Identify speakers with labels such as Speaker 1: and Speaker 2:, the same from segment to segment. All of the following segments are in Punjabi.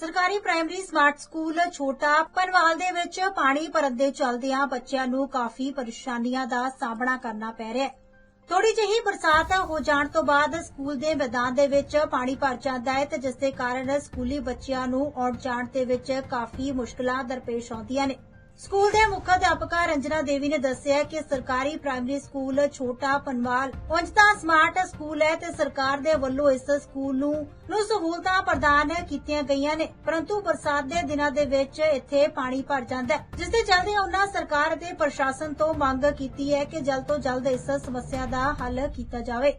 Speaker 1: ਸਰਕਾਰੀ ਪ੍ਰਾਇਮਰੀ ਸਮਾਰਟ ਸਕੂਲ ਛੋਟਾ ਪਨਵਾਲ ਦੇ ਵਿੱਚ ਪਾਣੀ ਭਰਨ ਦੇ ਚਲਦਿਆਂ ਬੱਚਿਆਂ ਨੂੰ ਕਾਫੀ ਪਰੇਸ਼ਾਨੀਆਂ ਦਾ ਸਾਹਮਣਾ ਕਰਨਾ ਪੈ ਰਿਹਾ ਹੈ। ਥੋੜੀ ਜਿਹੀ ਬਰਸਾਤ ਹੋ ਜਾਣ ਤੋਂ ਬਾਅਦ ਸਕੂਲ ਦੇ ਮੈਦਾਨ ਦੇ ਵਿੱਚ ਪਾਣੀ ਭਰ ਜਾਂਦਾ ਹੈ ਤੇ ਜਿਸ ਦੇ ਕਾਰਨ ਸਕੂਲੀ ਬੱਚਿਆਂ ਨੂੰ ਆਉਣ ਜਾਣ ਦੇ ਵਿੱਚ ਕਾਫੀ ਮੁਸ਼ਕਲਾਂ ਦਰਪੇਸ਼ ਆਉਂਦੀਆਂ ਨੇ। ਸਕੂਲ ਦੇ ਮੁੱਖ ਅਧਿਆਪਕਾ ਰੰਜਨਾ ਦੇਵੀ ਨੇ ਦੱਸਿਆ ਕਿ ਸਰਕਾਰੀ ਪ੍ਰਾਇਮਰੀ ਸਕੂਲ ਛੋਟਾ ਪਨਵਾਲ ਉਂਝ ਤਾਂ ਸਮਾਰਟ ਸਕੂਲ ਹੈ ਤੇ ਸਰਕਾਰ ਦੇ ਵੱਲੋਂ ਇਸ ਸਕੂਲ ਨੂੰ ਨੂੰ ਸਹੂਲਤਾਂ ਪ੍ਰਦਾਨ ਕੀਤੀਆਂ ਗਈਆਂ ਨੇ, ਪਰੰਤੂ ਬਰਸਾਤ ਦੇ ਦਿਨਾਂ ਦੇ ਵਿੱਚ ਇੱਥੇ ਪਾਣੀ ਭਰ ਜਾਂਦਾ ਹੈ। ਜਿਸ ਦੇ ਚੱਲਦੇ ਉਹਨਾਂ ਸਰਕਾਰ ਅਤੇ ਪ੍ਰਸ਼ਾਸਨ ਤੋਂ ਮੰਗ ਕੀਤੀ ਹੈ ਕਿ ਜਲਦ ਤੋਂ ਜਲਦ ਇਸ ਸਮੱਸਿਆ ਦਾ ਹੱਲ ਕੀਤਾ ਜਾਵੇ।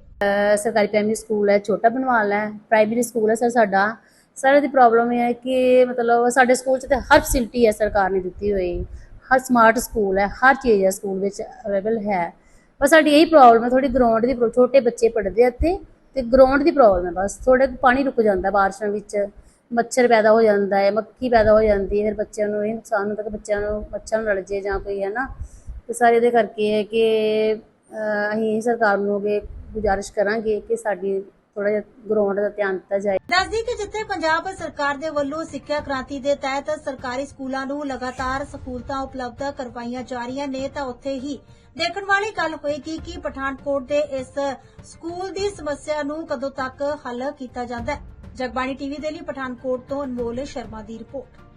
Speaker 2: ਸਰਕਾਰੀ ਪ੍ਰਾਇਮਰੀ ਸਕੂਲ ਹੈ, ਛੋਟਾ ਬਨਵਾਲ ਹੈ, ਪ੍ਰਾਇਮਰੀ ਸਕੂਲ ਹੈ, ਸਰ ਸਾਡਾ ਸਰ ਦੀ ਪ੍ਰੋਬਲਮ ਇਹ ਹੈ ਕਿ ਮਤਲਬ ਸਾਡੇ ਸਕੂਲ 'ਚ ਤੇ ਹਰ ਫੈਸਿਲਿਟੀ ਹੈ ਸਰਕਾਰ ਨੇ ਦਿੱਤੀ ਹੋਈ। ਹਰ ਸਮਾਰਟ ਸਕੂਲ ਹੈ, ਹਰ ਚੀਜ਼ ਹੈ ਸਕੂਲ ਵਿੱਚ ਅਵੇਲੇਬਲ ਹੈ। ਪਰ ਸਾਡੀ ਇਹੀ ਪ੍ਰੋਬਲਮ ਹੈ ਥੋੜੀ ਗਰਾਊਂਡ ਦੀ ਪ੍ਰੋ- ਛੋਟੇ ਬੱਚੇ ਪੜ੍ਹਦੇ ਆ ਇੱਥੇ ਤੇ ਗਰਾਊਂਡ ਦੀ ਪ੍ਰੋਬਲਮ ਹੈ ਬਸ। ਥੋੜੇ ਪਾਣੀ ਰੁਕ ਜਾਂਦਾ ਬਾਰਿਸ਼ਾਂ ਵਿੱਚ, ਮੱਛਰ ਪੈਦਾ ਹੋ ਜਾਂਦਾ ਹੈ, ਮੱਖੀ ਪੈਦਾ ਹੋ ਜਾਂਦੀ ਹੈ, ਫਿਰ ਬੱਚਿਆਂ ਨੂੰ ਇਹ ਨੁਕਸਾਨ ਹੁੰਦਾ ਕਿ ਬੱਚਿਆਂ ਨੂੰ, ਮੱਛਰ ਨੂੰ ਲੜ ਜੇ ਜਾਂ ਕੋਈ ਹੈ ਨਾ। ਤੇ ਸਾਰੇ ਇਹਦੇ ਕਰਕੇ ਹੈ ਕਿ, ਅਹ ਅਸੀਂ ਸਰਕਾਰ ਨੂੰ ਅੱਗੇ ਗੁਜ਼ਾਰਿਸ਼ ਕਰਾਂਗੇ ਕਿ ਸਾਡੀ ਥੋੜਾ ਜਿਹਾ ਗਰਾਊਂਡ ਦਾ ਧਿਆਨ ਦਿੱਤਾ ਜਾਏ।
Speaker 1: ਦੱਸਦੀ ਕਿ ਜਿੱਥੇ ਪੰਜਾਬ ਸਰਕਾਰ ਦੇ ਵੱਲੋਂ ਸਿੱਖਿਆ ਕ੍ਰਾਂਤੀ ਦੇ ਤਹਿਤ ਸਰਕਾਰੀ ਸਕੂਲਾਂ ਨੂੰ ਲਗਾਤਾਰ ਸਹੂਲਤਾਂ ਉਪਲਬਧ ਕਰਵਾਈਆਂ ਜਾ ਰਹੀਆਂ ਨੇ, ਤਾਂ ਉੱਥੇ ਹੀ ਦੇਖਣ ਵਾਲੀ ਗੱਲ ਹੋਏਗੀ ਕਿ ਪਠਾਨਕੋਟ ਦੇ ਇਸ ਸਕੂਲ ਦੀ ਸਮੱਸਿਆ ਨੂੰ ਕਦੋਂ ਤੱਕ ਹੱਲ ਕੀਤਾ ਜਾਂਦਾ ਹੈ। ਜਗਬਾਣੀ ਟੀਵੀ ਦੇ ਲਈ ਪਠਾਨਕੋਟ ਤੋਂ ਅਨਮੋਲ ਸ਼ਰਮਾ ਦੀ ਰਿਪੋਰਟ।